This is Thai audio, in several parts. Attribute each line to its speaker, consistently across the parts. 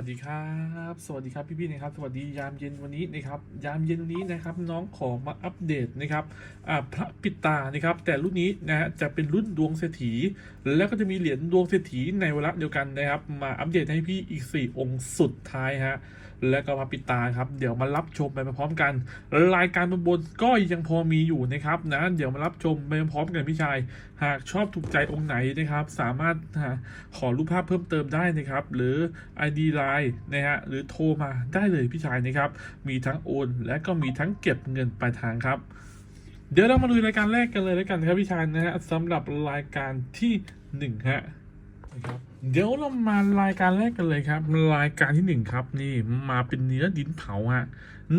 Speaker 1: สวัสดีครับ สวัสดีครับพี่ๆนะครับ สวัสดียามเย็นวันนี้นะครับ ยามเย็นวันนี้นะครับน้องขอมาอัปเดตนะครับพระปิตานะครับ แต่รุ่นนี้นะฮะจะเป็นรุ่นดวงเศรษฐี แล้วก็จะมีเหรียญดวงเศรษฐีในเวลาเดียวกันนะครับ มาอัปเดตให้พี่อีก 4 องค์สุดท้ายฮะ แล้วก็พระปิดตาครับเดี๋ยวมารับชมไปพร้อมกัน รายการบนบนก็ยังพอมีอยู่นะครับนะเดี๋ยวมารับชมไปพร้อมกันพี่ชาย หากชอบถูกใจองค์ไหนนะครับ สามารถขอรูปภาพเพิ่มเติมได้นะครับ หรือ ID Line นะฮะหรือโทรมาได้เลยพี่ชายนะครับ มีทั้งโอน และก็มีทั้งเก็บเงินปลายทางครับเดี๋ยวเรามาดูรายการแรกกันเลยแล้วกันครับพี่ชายนะฮะสำหรับรายการที่หนึ่งฮะ เดี๋ยวเรามารายการแรกกันเลยครับ รายการที่หนึ่งครับนี่มาเป็นเนื้อดินเผาฮะ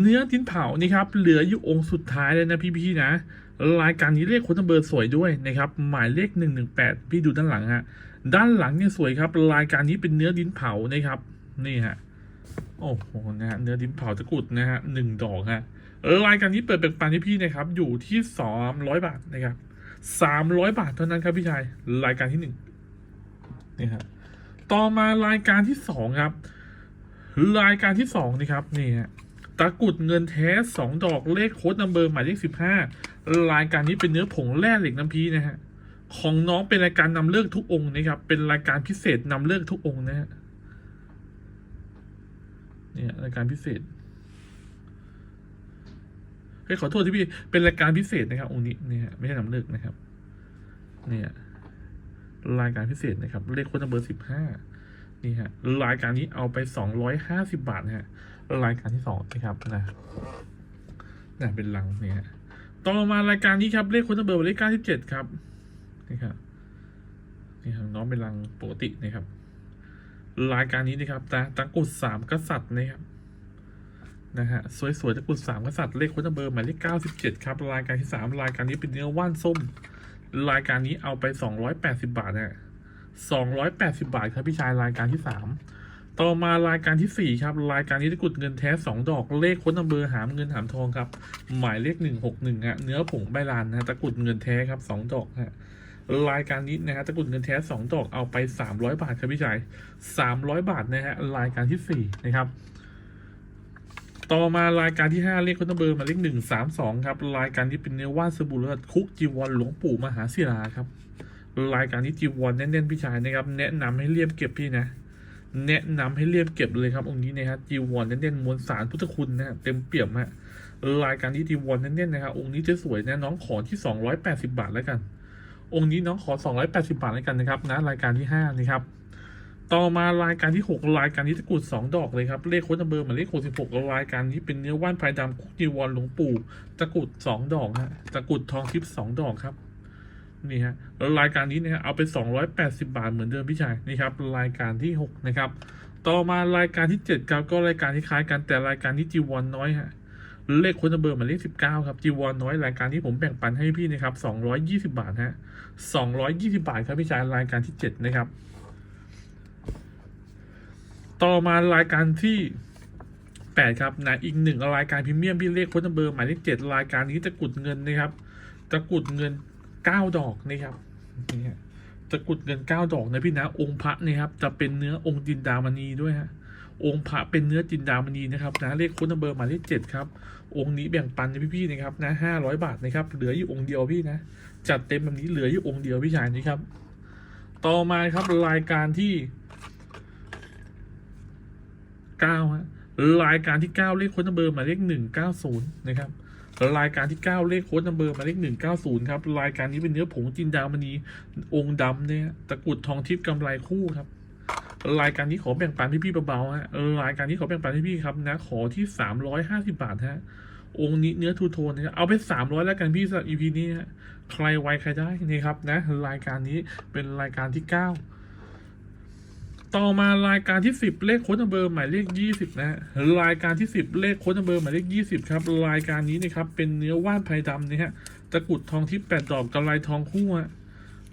Speaker 1: เนื้อดินเผานี่ครับเหลืออยู่องค์สุดท้ายเลยนะพี่ๆนะ รายการนี้เลขคนัมเบอร์สวยด้วยนะครับหมายเลขหนึ่งหนึ่งแปดพี่ดูด้านหลังฮะด้านหลังเนี่ยสวยครับ รายการนี้เป็นเนื้อดินเผานะครับ นี่ฮะโอ้โหนะฮะเนื้อดินเผาตะกรุดนะฮะหนึ่งดอกฮะรายการนี้เปิดเป็นปันที่พี่นะครับอยู่ที่สามร้อยบาทนะครับสามร้อยบาทเท่านั้นครับพี่ชายรายการที่หนึ่ง นี่ครับต่อมารายการที่สองครับ รายการที่สองนี่ครับนี่ฮะตะกรุดเงินแท้สองดอกเลขโค้ดนัมเบอร์หมายเลขสิบห้ารายการนี้เป็นเนื้อผงแร่เหล็กน้ำพีนะฮะของน้องเป็นรายการนำเลิกทุกองค์นะครับ เป็นรายการพิเศษนำเลิกทุกองค์นะฮะเนี่ยรายการพิเศษเฮ้ยขอโทษที่พี่เป็นรายการพิเศษนะครับองค์นี้เนี่ยไม่ใช่นำเลิกนะครับ เนี่ย รายการพิเศษนะครับ เลขคนเบอร์สิบห้านี่ฮะรายการนี้เอาไปสองร้อยห้าสิบาทนะฮะรายการที่สองนะครับนะนะเป็นลังเนี่ยฮะต่อมารายการนี้ครับเลขคนเบอร์เลขเก้าสิบเจ็ดครับนี่ครับนี่ครับน้องเป็นลังปกตินะครับ รายการนี้นะครับตาตะกุดสามกษัตริย์นะครับนะฮะสวยๆตะกุดสามกษัตริย์เลขโค้ดเบอร์หมายเลขเก้าสิบเจ็ดครับรายการที่สามรายการนี้เป็นเนื้อว่านส้ม รายการนี้เอาไปสองร้อยแปดสิบาทเนะสองร้อยแปดสิบาทครับพี่ชายรายการที่สามต่อมารายการที่สี่ครับ รายการนี้ตะกุดเงินแท้สองดอกเลขโค้ดเบอร์หามเงินหามทองครับ หมายเลขหนึ่งหกหนึ่งฮะเนื้อผงใบลานนะตะกุดเงินแท้ครับสองดอกฮะรายการนี้นะฮะตะกุดเงินแท้สองดอกเอาไปสามร้อยบาทครับพี่ชายสามร้อยบาทนะฮะรายการที่สี่นะครับ ต่อมารายการที่ห้าเลขคนเบอร์มาเลขหนึ่งสามสองครับ รายการที่เป็นเนื้อว่านสบู่เลือดคุกจีวรหลวงปู่มหาศิลาครับ รายการที่จีวรแน่นๆพี่ชายนะครับ แนะนำให้เรียบเก็บพี่นะ แนะนำให้เรียบเก็บเลยครับองค์นี้นะครับจีวรแน่นๆมวลสารพุทธคุณนะฮะเต็มเปี่ยมฮะรายการที่จีวรแน่นๆนะครับองค์นี้จะสวยนะน้องขอที่สองร้อยแปดสิบาทแล้วกัน องค์นี้น้องขอ 280 บาทแล้วกันนะครับนะรายการที่5นะครับ ต่อมารายการที่ 6 รายการนี้ตะกุด2ดอกเลยครับ เลขโค้ดเบอร์หมายเลข66รายการนี้เป็นเนื้อว่านพายดำคุกจีวรหลวงปู่ตะกุด2ดอกฮะตะกุดทองทิพย์2ดอกครับนี่ฮะแล้วรายการนี้เนี่ยเอาไป 280 บาทเหมือนเดิมพี่ชายนี่ครับรายการที่ 6 นะครับ ต่อมารายการที่ 7 ครับก็รายการที่คล้ายกันแต่รายการที่จีวรน้อยฮะเลขค้ดเบอร์หมายเลข19ครับจีวรน้อยรายการที่ผมแบ่งปันให้พี่นะครับ220บาทฮะสองร้อยยี่สิบาทครับพี่ชายรายการที่เจ็ดนะครับ ต่อมารายการที่แปดครับนะอีกหนึ่งรายการพรีเมียมพี่เลขโค้ดนัมเบอร์หมายเลขเจ็ดรายการนี้ตะกุดเงินนะครับตะกุดเงินเก้าดอกนะครับนี่ฮะกุดเงินเก้าดอกนะพี่นะองค์พระนี่ครับ จะเป็นเนื้อองค์จินดามณีด้วยฮะองค์พระเป็นเนื้อจินดามณีนะครับนะเลขโค้ดนัมเบอร์หมายเลขเจ็ดครับองค์นี้แบ่งปันให้พี่ๆนะครับนะห้าร้อยบาทนะครับเหลืออยู่องค์เดียวพี่นะจัดเต็มแบบนี้เหลืออยู่องค์เดียวพี่ชายนี่ครับ ต่อมาครับรายการที่ เก้าฮะรายการที่เก้าเลขโค้ดนัมเบอร์หมายเลขหนึ่งเก้าศูนย์นะครับรายการที่เก้าเลขโค้ดนัมเบอร์หมายเลขหนึ่งเก้าศูนย์ครับ รายการนี้เป็นเนื้อผงจินดามณีองค์ดำเนี่ยตะกรุดทองทิพย์กำไรคู่ครับ รายการนี้ขอแบ่งปันให้พี่เบาๆฮะรายการนี้ขอแบ่งปันให้พี่ครับนะขอที่สามร้อยห้าสิบาทฮะองค์นี้เนื้อทูโทนนะครับเอาไปสามร้อยแล้วกันพี่สำหรับ EP นี้ฮะใครไวใครได้นี่ครับนะรายการนี้เป็นรายการที่เก้า ต่อมารายการที่สิบเลขโค้ดนัมเบอร์หมายเลขยี่สิบนะฮะรายการที่สิบเลขโค้ดนัมเบอร์หมายเลขยี่สิบครับ รายการนี้นะครับเป็นเนื้อว่านไผ่ดำนะฮะตะกุดทองทิพย์แปดดอกกำไรทองคู่ฮะ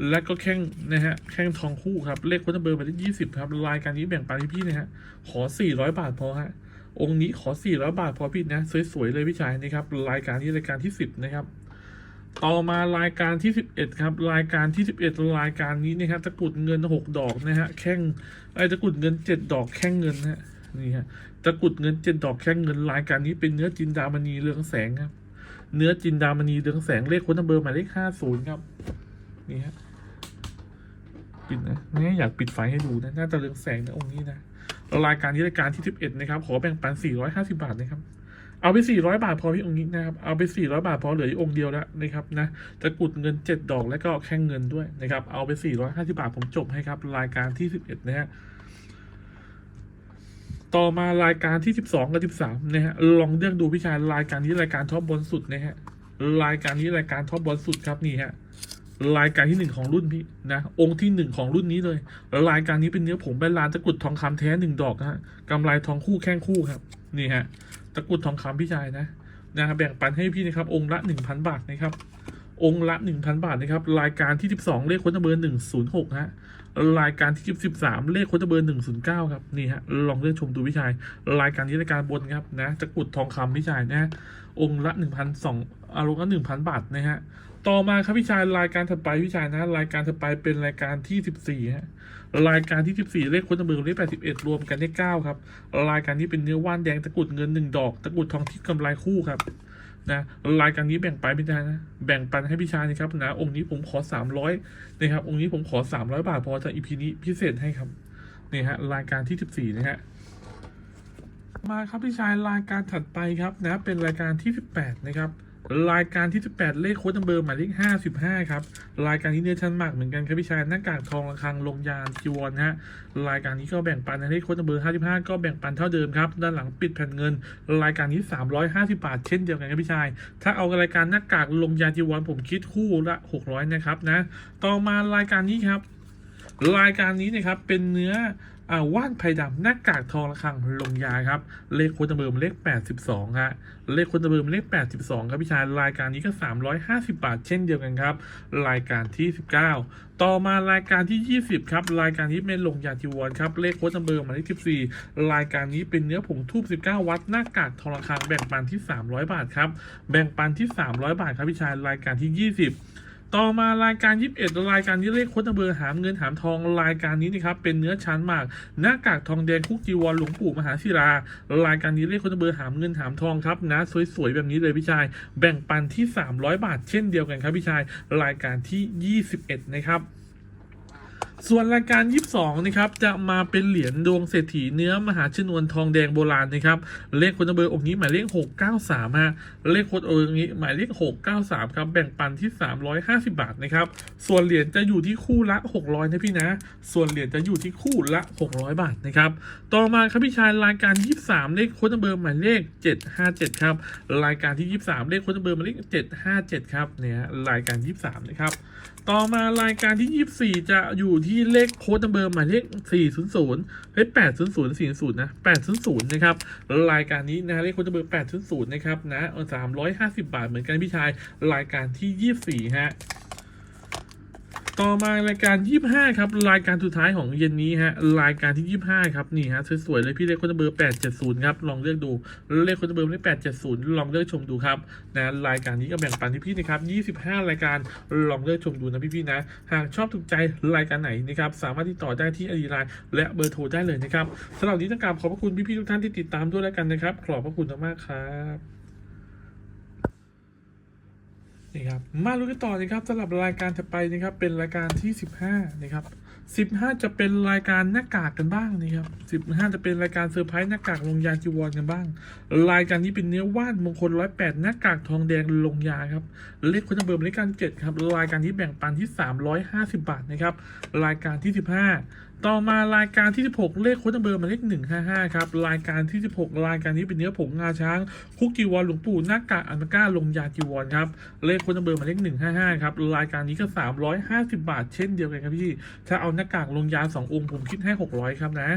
Speaker 1: และก็แข้งนะฮะแข้งทองคู่ครับเลขโค้ดนัมเบอร์หมายเลขยี่สิบครับ รายการนี้แบ่งปันให้พี่นะฮะขอสี่ร้อยบาทพอฮะองค์นี้ขอ 400 บาทพอพี่นะสวยๆเลยพี่ชายนะครับรายการนี้รายการที่ 10 นะครับ ต่อมารายการที่ 11 ครับ รายการที่ 11 รายการนี้นะครับตะกรุดเงิน 6 ดอกนะฮะแข้งไอ้ตะกรุดเงิน 7 ดอกแข้งเงินฮะนี่ฮะตะกรุดเงินเจนดอกแข้งเงิน รายการนี้เป็นเนื้อจินดามณีเรืองแสงครับ เนื้อจินดามณีเรืองแสงเลขคนนัมเบอร์หมายเลขห้าศูนย์ครับนี่ฮะปิดนะนี่อยากปิดไฟให้ดูนะหน่าจะเรืองแสงนะองค์นี้นะรายการนี้รายการที่สิบเอ็ดนะครับ ขอแบ่งปันสี่ร้อยห้าสิบาทนะครับ เอาไปสี่ร้อยบาทพอพี่องค์นี้นะครับ เอาไปสี่ร้อยบาทพอเหลืออยู่องค์เดียวแล้วนะครับนะตะกุดเงินเจ็ดดอกแล้วก็แข้งเงินด้วยนะครับ เอาไปสี่ร้อยห้าสิบาทผมจบให้ครับ รายการที่สิบเอ็ดนะฮะต่อมารายการที่สิบสองกับสิบสามนะฮะ ลองเลือกดูพี่ชายรายการนี้รายการท็อปบนสุดนะฮะ รายการนี้รายการท็อปบอลสุดครับนี่ฮะ รายการที่หนึ่งของรุ่นพี่นะ องค์ที่หนึ่งของรุ่นนี้เลย รายการนี้เป็นเนื้อผงแบรนลานตะกุดทองคำแท้หนึ่งดอกนะฮะกำไรทองคู่แข้งคู่ครับ นี่ฮะ ตะกรุดทองคำพี่ชายนะนะแบ่งปันให้พี่นะครับ องค์ละหนึ่งพันบาทนะครับ องค์ละหนึ่งพันบาทนะครับ รายการที่สิบสองเลขค้นเบอร์หนึ่งศูนย์หกฮะรายการที่สิบสามเลขค้นเบอร์หนึ่งศูนย์เก้าครับนี่ฮะลองเลือกชมดูพี่ชาย รายการนี้รายการบนครับนะตะกรุดทองคำพี่ชายนะองค์ละหนึ่งพันสองอารมณ์ละหนึ่งพันบาทนะฮะ ต่อมาครับพี่ชายรายการถัดไปพี่ชายนะรายการถัดไปเป็นรายการที่สิบสี่ฮะรายการที่สิบสี่เลขคนตะเบือเลขแปดสิบเอ็ดรวมกันได้เก้าครับ รายการนี้เป็นเนื้อว่านแดงตะกุดเงินหนึ่งดอกตะกุดทองทิพย์กำไรคู่ครับนะรายการนี้แบ่งไปพี่ชายนะแบ่งปันให้พี่ชายนะครับนะองค์นี้ผมขอสามร้อยนะครับองค์นี้ผมขอสามร้อยบาทพอจะอีพีนี้พิเศษให้ครับนี่ฮะรายการที่สิบสี่นะฮะมาครับพี่ชายรายการถัดไปครับนะเป็นรายการที่18นะครับ รายการที่ 18 เลขโค้ดนัมเบอร์หมายเลข55 ครับ รายการที่เนื้อชั้นมากเหมือนกันครับพี่ชายหน้ากากทองระฆังลงยานจีวรนฮะรายการนี้ก็แบ่งปันในเลขโค้ดนัมเบอร์55 ก็แบ่งปันเท่าเดิมครับด้านหลังปิดแผ่นเงิน รายการนี้ 350 บาท เช่นเดียวกันครับพี่ชาย ถ้าเอารายการหน้ากากลงยานจีวรผมคิดคู่ละ 600 นะครับนะ ต่อมารายการนี้ครับรายการนี้นะครับเป็นเนื้อ อาว่านไผ่ดำหน้ากากทองระฆังลงยาครับ เลขโคนตะเบิมเลข 82ฮะเลขโคนตะเบิมเลข 82 ครับพี่ชายรายการนี้ก็ 350 บาทเช่นเดียวกันครับ รายการที่ 19 ต่อมารายการที่ 20 ครับ รายการนี้เป็นลงยาจิวรครับ เลขโค้ดนัมเบอร์หมายเลข14 รายการนี้เป็นเนื้อผงทูบ19 วัตต์หน้ากากทองระฆังแบ่งปันที่ 300 บาทครับ แบ่งปันที่ 300 บาทครับพี่ชายรายการที่ 20 ต่อมารายการ 21 รายการนี้เลขคดนัมเบอร์หามเงินหามทองรายการนี้นะครับเป็นเนื้อชั้นมาก หน้ากากทองแดงคุกจีวรหลวงปู่มหาศิลารายการนี้เลขคดนัมเบอร์หามเงินหามทองครับนะสวยๆแบบนี้เลยพี่ชาย แบ่งปันที่ 300 บาทเช่นเดียวกันครับพี่ชาย รายการที่ 21 นะครับ ส่วนรายการ 22 นะครับ จะมาเป็นเหรียญดวงเศรษฐีเนื้อมหาชนวนทองแดงโบราณนะครับ เลขคนเบอร์องค์นี้หมายเลข 693ฮะเลขคนองค์นี้หมายเลข 693 ครับ แบ่งปันที่ 350 บาทนะครับ ส่วนเหรียญจะอยู่ที่คู่ละ 600 นะพี่นะ ส่วนเหรียญจะอยู่ที่คู่ละ 600 บาทนะครับ ต่อมาครับพี่ชายรายการ 23 เลขคนเบอร์หมายเลข 757 ครับ รายการที่ 23 เลขคนเบอร์หมายเลข 757 ครับ เนี่ยรายการ 23 นะครับ ต่อมารายการที่ 24 จะอยู่ที่เลขโค้ดนัมเบอร์หมายเลข 400เฮ้ย800 40นะ 800 นะครับ รายการนี้นะเลขโค้ดนัมเบอร์ 800 นะครับนะ350 บาทเหมือนกันพี่ชาย รายการที่ 24 ฮะ ต่อมารายการ 25 ครับ รายการสุดท้ายของเย็นนี้ฮะรายการที่ 25 ครับนี่ฮะสวยๆเลยพี่เลขโค้ดเบอร์ 870 ครับ ลองเลือกดูเลขค้ดเบอร์เลข870 ลองเลือกชมดูครับนะรายการนี้ก็แบ่งปันที่พี่นะครับ 25 รายการลองเลือกชมดูนะพี่ๆนะหากชอบถูกใจรายการไหนนะครับสามารถติดต่อได้ที่อดีไลน์และเบอร์โทรได้เลยนะครับสำหรับนนี้ต้องกราบขอบพระคุณพี่ๆทุกท่านที่ติดตามด้วยแล้วกันนะครับขอบพระคุณมากๆครับ นี่ครับมาลุ้นกันต่อนะครับสำหรับรายการถัดไปนะครับเป็นรายการที่ 15นะครับ15 จะเป็นรายการหน้ากากกันบ้างนะครับ15 จะเป็นรายการเซอร์ไพรส์หน้ากากลงยาจีวรกันบ้าง รายการนี้เป็นเนื้อว่านมงคลร้อยแปดหน้ากากทองแดงลงยาครับเลขคนเบอร์เลขการเจ็ดครับรายการที่แบ่งปันที่ 350 บาทนะครับรายการที่ 15 ต่อมารายการที่ 16 เลขโค้ดนัมเบอร์มาเลข 155 ครับ รายการที่ 16 รายการนี้เป็นเนื้อผงงาช้าง คุกจีวรหลวงปู่หน้ากากอันก้าลงยาจีวรครับ เลขโค้ดนัมเบอร์มาเลข 155 ครับ รายการนี้ก็ 350 บาท เช่นเดียวกันครับพี่ ถ้าเอาหน้ากากลงยา 2 องค์ผมคิดให้ 600 ครับนะ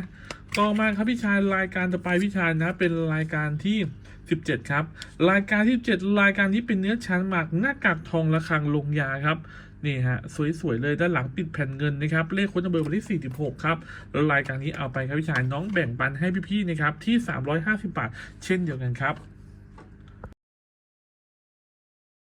Speaker 1: ต่อมาครับพี่ชายรายการต่อไปพี่ชายนะ เป็นรายการที่ 17 ครับ รายการที่7รายการนี้เป็นเนื้อชั้นหมักหน้ากากทองระฆังลงยาครับ นี่ฮะสวยๆเลยด้านหลังปิดแผ่นเงินนะครับเลขคนเบอร์วันที่ 46 ครับรายการนี้เอาไปครับพี่ชายน้องแบ่งปันให้พี่ๆนะครับที่ 350 บาท เช่นเดียวกันครับ